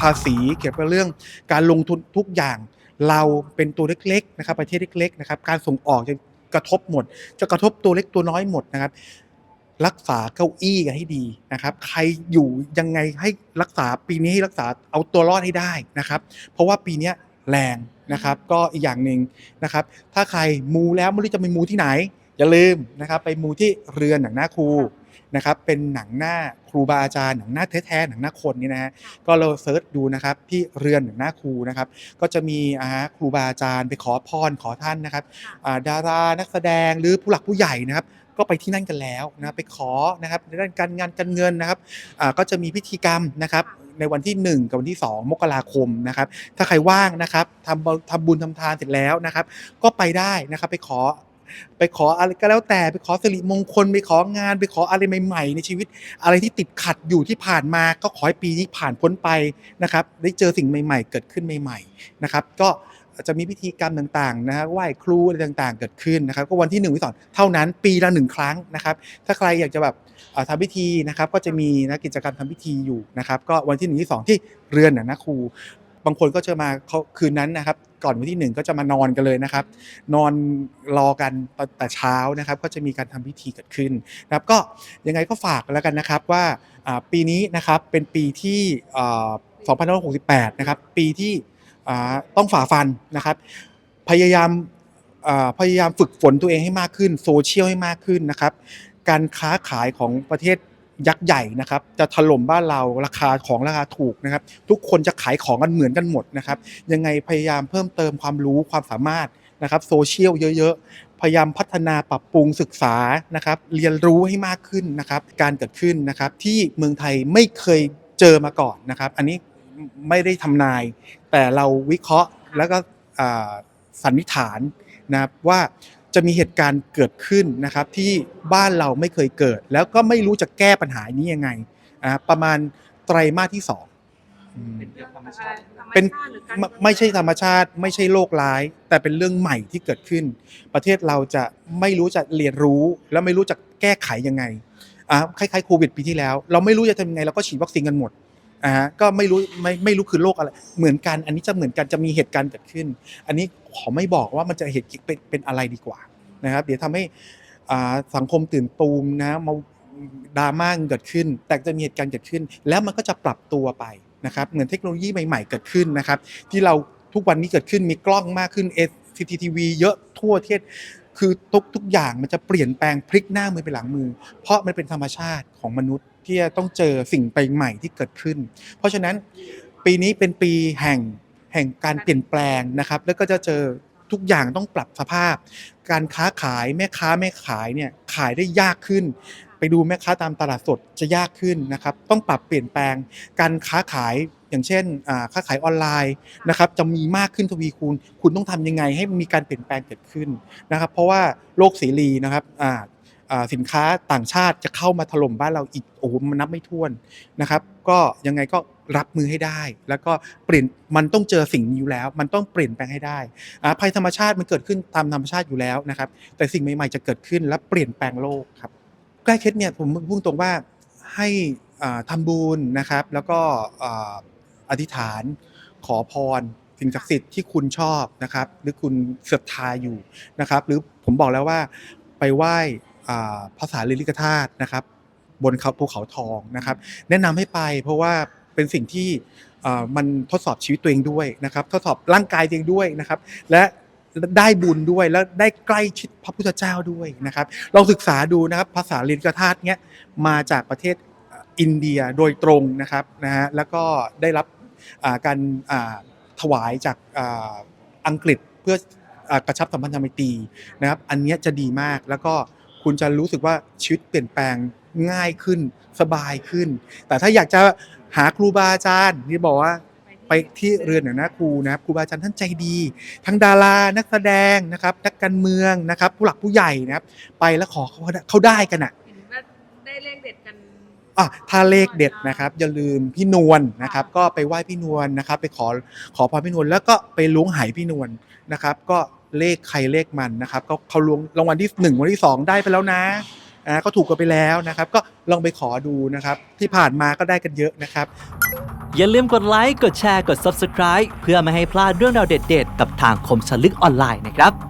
ภาษีเกี่ยวกับเรื่องการลงทุนทุกอย่าง เราเป็นตัวเล็กๆนะครับประเทศเล็กๆนะครับการส่งออกจะกระทบหมด จะกระทบตัวเล็กตัวน้อยหมดนะครับรักษาเก้าอี้กันให้ดีนะครับ ใครอยู่ยังไงให้รักษาปีนี้ให้รักษาเอาตัวรอดให้ได้นะครับ เพราะว่าปีนี้แรงนะครับ ก็อีกอย่างหนึ่งนะครับ ถ้าใครมูแล้วไม่รู้จะไปมูที่ไหน อย่าลืมนะครับ ไปมูที่เรือนหนังหน้าครู นะครับเป็นหนังหน้าครูบาอาจารย์หนังหน้าแท้ๆหนังหน้าคนนี่นะฮะก็เราเซิร์ชดูนะครับที่เรือนหนังหน้าครูนะครับก็จะมีอ่าครูบาอาจารย์ไปขอพรขอท่านนะครับอ่าดารานักแสดงหรือผู้หลักผู้ใหญ่นะครับก็ไปที่นั่นกันแล้วนะไปขอนะครับในด้านการงานการเงินนะครับอ่าก็จะมีพิธีกรรมนะครับในวันที่ 1 กับวันที่ 2 มกราคมนะครับ ถ้าใครว่างนะครับทำบุญทำบุญทำทานเสร็จแล้วนะครับ ก็ไปได้นะครับไปขอ ไปขออะไรก็แล้วแต่ไปขอสิริมงคลไปของานไปขออะไรใหม่ๆ ในชีวิต อะไรที่ติดขัดอยู่ที่ผ่านมาก็ขอให้ปีนี้ผ่านพ้นไปนะครับ ได้เจอสิ่งใหม่ ๆ เกิดขึ้นใหม่ ๆนะครับ ก็จะมีพิธีกรรมต่างๆนะฮะไหว้ครูอะไรต่างๆ เกิดขึ้นนะครับ ก็วันที่หนึ่งวันที่สองเท่านั้นปีละหนึ่งครั้งนะครับ ถ้าใครอยากจะแบบทำพิธีนะครับ ก็จะมีนะกิจกรรมทำพิธีอยู่นะครับ ก็วันที่หนึ่งที่สองที่เรือนน่ะนะครู บางคนก็จะมาเขาคืนนั้นนะครับ ก่อนวันที่หนึ่งก็จะมานอนกันเลยนะครับ นอนรอกันแต่เช้านะครับ ก็จะมีการทำพิธีเกิดขึ้นนะครับ ก็ยังไงก็ฝากแล้วกันนะครับว่าปีนี้นะครับเป็นปีที่2568 นะครับ ปีที่ต้องฝ่าฟันนะครับ พยายามพยายามฝึกฝนตัวเองให้มากขึ้น โซเชียลให้มากขึ้นนะครับ การค้าขายของประเทศ ยักษ์ใหญ่นะครับจะถล่มบ้านเราราคาของราคาถูกนะครับ ทุกคนจะขายของกันเหมือนกันหมดนะครับ ยังไงพยายามเพิ่มเติมความรู้ความสามารถนะครับโซเชียลเยอะๆ พยายามพัฒนาปรับปรุงศึกษานะครับ เรียนรู้ให้มากขึ้นนะครับ การเกิดขึ้นนะครับ ที่เมืองไทยไม่เคยเจอมาก่อนนะครับ อันนี้ไม่ได้ทำนาย แต่เราวิเคราะห์แล้วก็สันนิษฐานนะครับว่า จะมีเหตุการณ์เกิดขึ้นนะครับที่บ้านเราไม่เคยเกิด แล้วก็ไม่รู้จะแก้ปัญหานี้ยังไงอ่าประมาณไตรมาสที่สองอืมเป็นเรื่องธรรมชาติเป็นหรือการไม่ไม่ใช่ธรรมชาติ ไม่ใช่โรคร้าย แต่เป็นเรื่องใหม่ที่เกิดขึ้น ประเทศเราจะไม่รู้จะเรียนรู้ แล้วไม่รู้จะแก้ไขยังไงอ่าคล้ายๆโควิดปีที่แล้ว เราไม่รู้จะทำยังไงเราก็ฉีดวัคซีนกันหมด อ่าฮะก็ไม่รู้ไม่ไม่รู้คือโรคอะไร เหมือนกัน อันนี้จะเหมือนกันจะมีเหตุการณ์เกิดขึ้น อันนี้ขอไม่บอกว่ามันจะเหตุเป็นเป็นอะไรดีกว่านะครับ เดี๋ยวทำให้อ่าสังคมตื่นตูมนะมาดราม่าเกิดขึ้น แต่จะมีเหตุการณ์เกิดขึ้น แล้วมันก็จะปรับตัวไปนะครับเหมือนเทคโนโลยีใหม่ๆเกิดขึ้นนะครับ ที่เราทุกวันนี้เกิดขึ้นมีกล้องมากขึ้น SCTV เยอะทั่วประเทศคือทุกทุกอย่างมันจะเปลี่ยนแปลงพลิกหน้ามือไปหลังมือ เพราะมันเป็นธรรมชาติของมนุษย์ ที่จะต้องเจอสิ่งไปใหม่ที่เกิดขึ้น เพราะฉะนั้นปีนี้เป็นปีแห่งแห่งการเปลี่ยนแปลงนะครับ แล้วก็จะเจอทุกอย่างต้องปรับสภาพ การค้าขายแม่ค้าแม่ขายเนี่ยขายได้ยากขึ้น ไปดูแม่ค้าตามตลาดสดจะยากขึ้นนะครับ ต้องปรับเปลี่ยนแปลง การค้าขายอย่างเช่นค้าขายออนไลน์นะครับจะมีมากขึ้นทวีคูณ คุณต้องทำยังไงให้มีการเปลี่ยนแปลงเกิดขึ้นนะครับ เพราะว่าโลกเสรีนะครับ สินค้าต่างชาติจะเข้ามาถล่มบ้านเราอีกโอ้โหมันนับไม่ถ้วนนะครับ ก็ยังไงก็รับมือให้ได้ แล้วก็เปลี่ยนมันต้องเจอสิ่งนี้อยู่แล้ว มันต้องเปลี่ยนแปลงให้ได้ภัยธรรมชาติมันเกิดขึ้นตามธรรมชาติอยู่แล้วนะครับ แต่สิ่งใหม่ๆจะเกิดขึ้นและเปลี่ยนแปลงโลกครับใกล้เคสเนี่ยผมพูดตรงว่าให้อ่าทำบุญนะครับ แล้วก็อธิษฐานขอพรสิ่งศักดิ์สิทธิ์ที่คุณชอบนะครับ หรือคุณศรัทธาอยู่นะครับ หรือผมบอกแล้วว่าไปไหว้ อ่าพระสารีริกธาตุนะครับ บนเขาภูเขาทองนะครับ แนะนำให้ไปเพราะว่าเป็นสิ่งที่มันทดสอบชีวิตตัวเองด้วยนะครับ ทดสอบร่างกายตัวเองด้วยนะครับ และได้บุญด้วยแล้วได้ใกล้ชิดพระพุทธเจ้าด้วยนะครับลองศึกษาดูนะครับภาษาลินกธาตุเนี้ยมาจากประเทศอินเดียโดยตรงนะครับนะฮะแล้วก็ได้รับการถวายจากอังกฤษเพื่อกระชับสัมพันธไมตรีนะครับ อันนี้จะดีมากแล้วก็ คุณจะรู้สึกว่าชีวิตเปลี่ยนแปลงง่ายขึ้นสบายขึ้น แต่ถ้าอยากจะหาครูบาอาจารย์ที่บอกว่าไปที่เรือนหนังหน้าครูนะครับครูบาอาจารย์ท่านใจดี ทั้งดารานักแสดงนะครับ นักการเมืองนะครับ ผู้หลักผู้ใหญ่นะครับ ไปแล้วขอเขาเขาได้กันอะเห็นว่าได้เลขเด็ดกันอะถ้าเลขเด็ดนะครับ อย่าลืมพี่นวลนะครับ ก็ไปไหว้พี่นวลนะครับ ไปขอขอพรพี่นวลแล้วก็ไปล้วงไหพี่นวลนะครับ ก็ เลขใครเลขมันนะครับก็เขาลวงรางวัลที่หนึ่งวันที่สองได้ไปแล้วนะอ่าก็ถูกกันไปแล้วนะครับ ก็ลองไปขอดูนะครับ ที่ผ่านมาก็ได้กันเยอะนะครับ อย่าลืมกดไลค์ กดแชร์ กด Subscribe เพื่อไม่ให้พลาดเรื่องราวเด็ด ๆ กับทางคมชลึกออนไลน์นะครับ